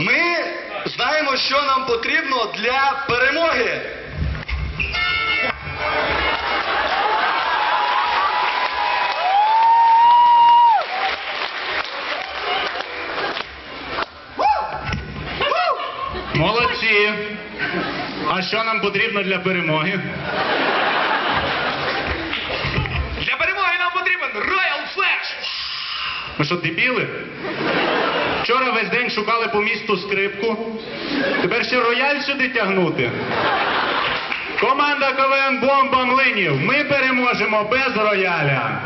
Ми знаємо, що нам потрібно для перемоги. Молодці. А що нам потрібно для перемоги? Для перемоги нам потрібен Royal Flash! Ми що, дебіли? Вчора весь день шукали по місту скрипку. Тепер ще рояль сюди тягнути. Команда КВН Бомба Млинів. Ми переможемо без рояля.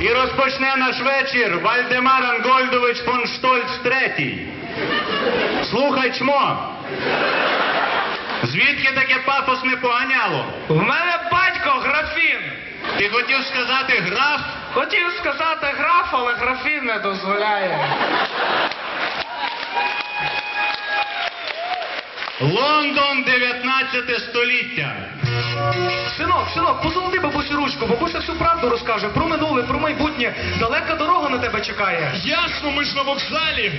І розпочне наш вечір Вальдемар Ангольдович фон Штольц III. Слухай, чмо. Звідки таке пафосне поганяло? В мене батько графін! Ти хотів сказати граф? Хотів сказати граф, але графін не дозволяє. Лондон 19 століття. Синок, синок, позолоти бабусю ручку, бабуся всю правду розкаже про майбутнє. Далека дорога на тебе чекає. Ясно, ми ж на вокзалі.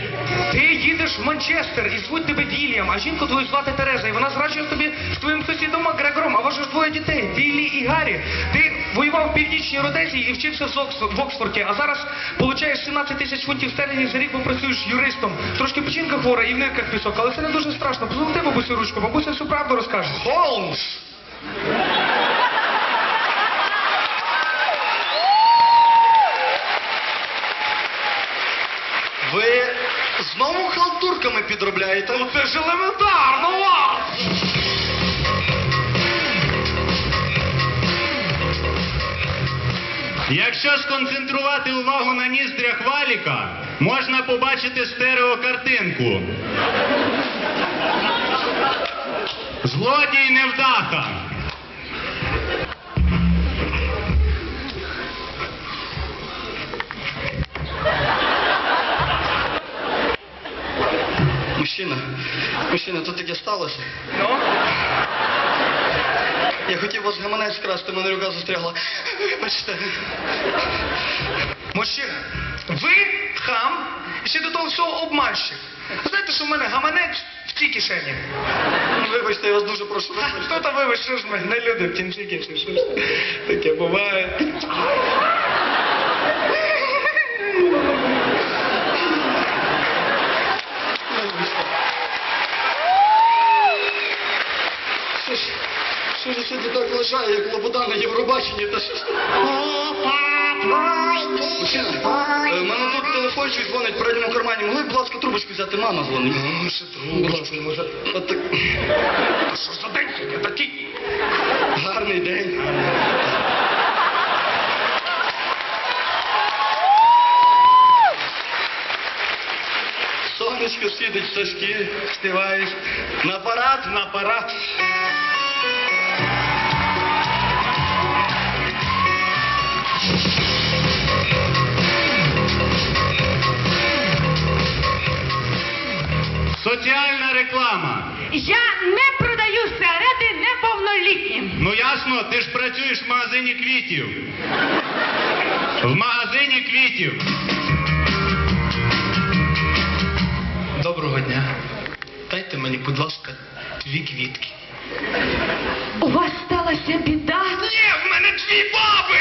Ти їдеш в Манчестер і звуть тебе Вільям, а жінку твою звати Тереза, і вона зраджує тобі з твоїм сусідом Макгрегором, а вас же ж двоє дітей, Біллі і Гаррі. Ти воював в північній Родезії і вчився в Оксфорді, а зараз получаєш 17 тисяч фунтів стерлінгів за рік, бо працюєш юристом. Трошки печінка хвора і в нирках пісок, але це не дуже страшно. Позолоти бабусю ручку, бабуся всю правду розкаже. Холмс! Підробляєте? Ну це ж елементарно! Якщо сконцентрувати увагу на ніздрях валіка, можна побачити стереокартинку. Злодій невдаха. Мужчина, мужчина, тут таке сталося. Ну? Я хотів вас гаманець вкрасти, мене рука застрягла. Вибачте. Мужчина, ви хам і ще до того всього обманщик. Знаєте, що в мене гаманець в цій кишені? Вибачте, я вас дуже прошу. Хто там вибач, що ж ми не люди в кінці кінці, що ж таке буває. Вибачте. Що ж, сьогодні так лежає, як лобода на Євробаченні? Та що ж? Мужчина, е, в мене тут телефончик дзвонить в передньому кармані. Могли б, будь ласка, трубочку взяти? Мама дзвонить. Ну, ще трубочку, може. От так. А що за день сьогодні такий? Гарний день. Сонечко світить, пташки співають. На парад, на парад. Соціальна реклама. Я не продаю сигарети неповнолітнім. Ну ясно, ти ж працюєш в магазині квітів. В магазині квітів. Доброго дня. Дайте мені, будь ласка, дві квітки. У вас сталася біда. Ні, в мене дві баби!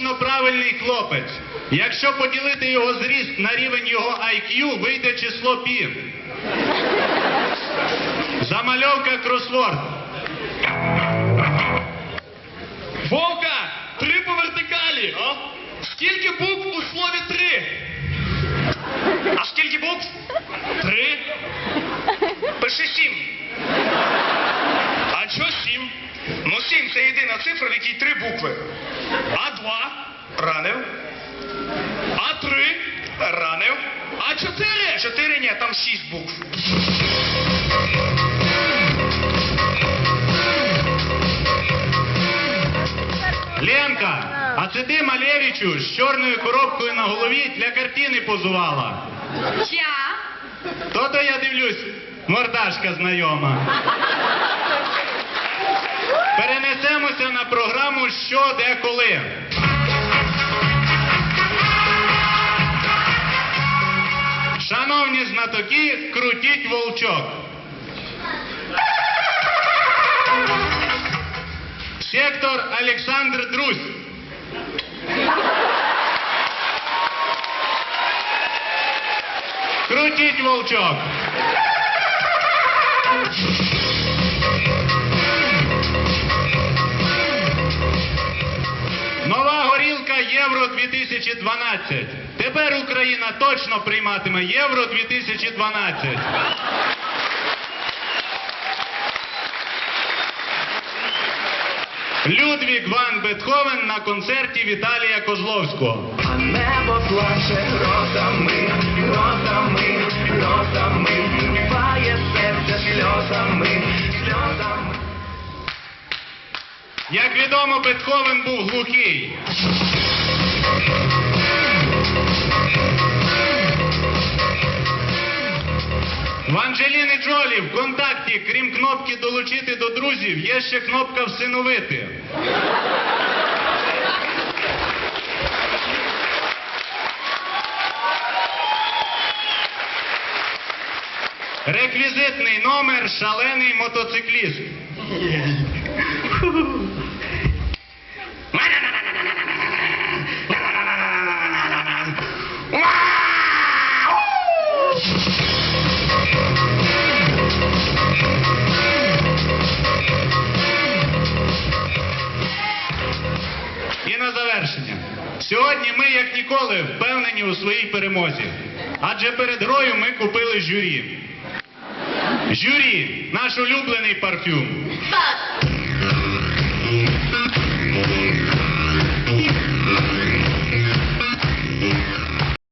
Математично правильний хлопець. Якщо поділити його зріст на рівень його IQ, вийде число пі. Замальовка кросворд. Вовка, три по вертикалі. Скільки букв у слові три? А скільки букв? Три. Пиши сім. А що сім? Ну сім це єдина цифра, в якій три букви. Ранив, А три? ранив. А чотири? Чотири ні, там шість букв. Ленка, А це ти, Малєвичу, з чорною коробкою на голові для картини позувала. Я? То-то я дивлюсь, мордашка знайома. Перенесемося на програму Що, де, коли. Знатоки, крутіть волчок. Сектор Олександр Друзь. Крутіть волчок. Євро 2012. Тепер Україна точно прийматиме Євро 2012. Людвіг Ван Бетховен на концерті Віталія Козловського. А небо плаче грозами, грозами, грозами, вбиває серце сльозами, сльозами. Як відомо, Бетховен був глухий. В Анджеліни Джолі в контакті, крім кнопки долучити до друзів, є ще кнопка всиновити. Реквізитний номер шалений мотоцикліст. Сьогодні ми, як ніколи, впевнені у своїй перемозі. Адже перед грою ми купили журі. Журі, наш улюблений парфюм.